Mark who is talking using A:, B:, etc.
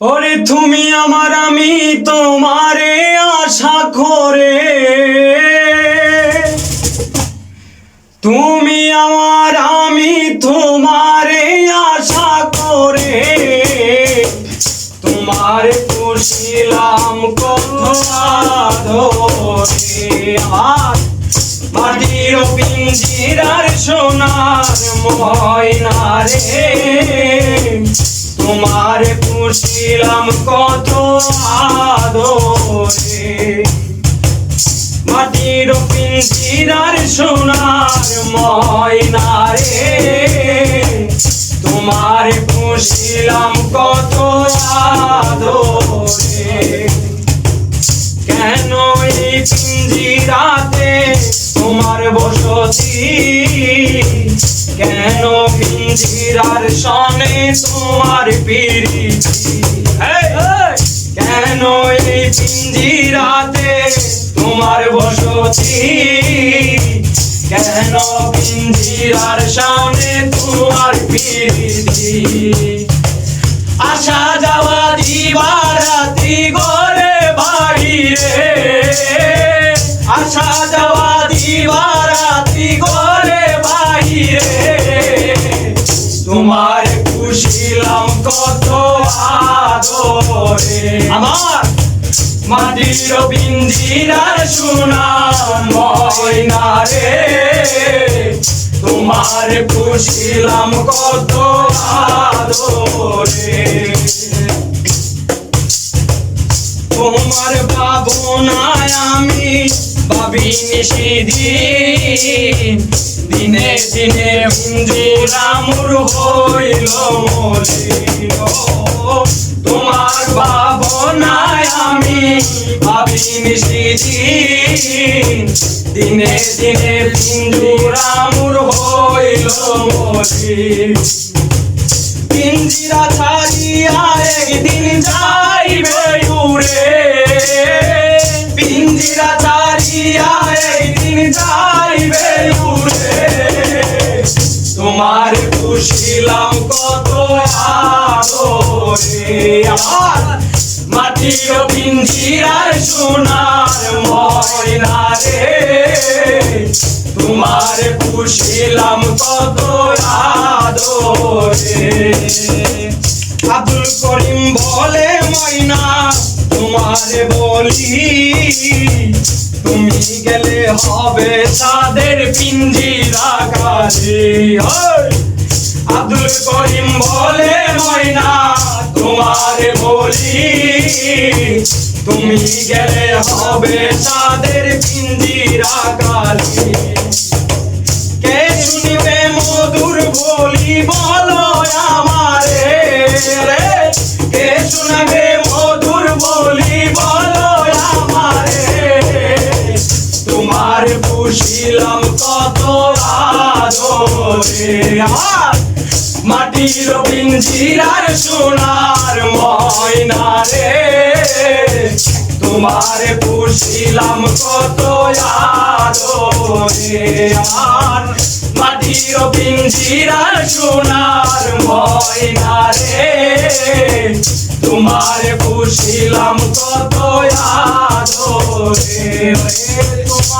A: ওরে তুমি আমার, আমি তোমারে আশা করে। তুমি আমার, আমি তোমারে আশা করে। তোমার পুষিলাম আমার মাটির পিঞ্জিরার সোনার ময়না রে। তোমার পুষিলাম কত আদরে। মাটির পিঞ্জিরার সোনার ময়না রে। তোমার পুষিলাম কত আদরে। কেন এই পিঞ্জিরাতে তোমার বসতি? কেন পিঞ্জিরার সনে তোমার হেই! কেন এই পিঞ্জিরাতে তোমার বসতি? কেন পিঞ্জিরার সনে তোমার পিরিতি আসা যাওয়া দিবার রাতি ঘরে বাহিরে আসা যাওয়া আদরে আমার মাটির বিন্দিরার সোনার ময়না রে তোমার খুশিলাম কত আদরে। তোমার ভাবনায় আমি ভাবি নিষিদিন দিনে দিনে বিন্দুরামুর হইল মলিন নিষিদিন দিনে। দিনে বিন্দুরামুর হইল মলিন পিঞ্জিরা ছাড়িয়া একদিন যাইবে উড়ে পিঞ্জিরা ছাড়িয়া একদিন যাইবে উড়ে তোমার খুশিলাম কত আদরে। আমার মাটির পিঞ্জিরার সোনার ময়না রে। তোমার পুষিলাম কত আদরে। আব্দুল করিম বলে ময়না, তোমারে বলি, তুমি গেলে হবে তাদের পিঞ্জিরা কাজে আব্দুল করিম বলে ময়না তোমারে বলি তুমি গেলে হবে তাদের পিঞ্জিরা কাজে তোমার পুষিলাম কত আদরে। মাটির পিঞ্জিরার সোনার ময়না রে। তোমার পুষিলাম কত আদরে। আর মাটির পিঞ্জিরার সোনার ময়না রে। তোমার পুষিলাম কত আদরে। তোমার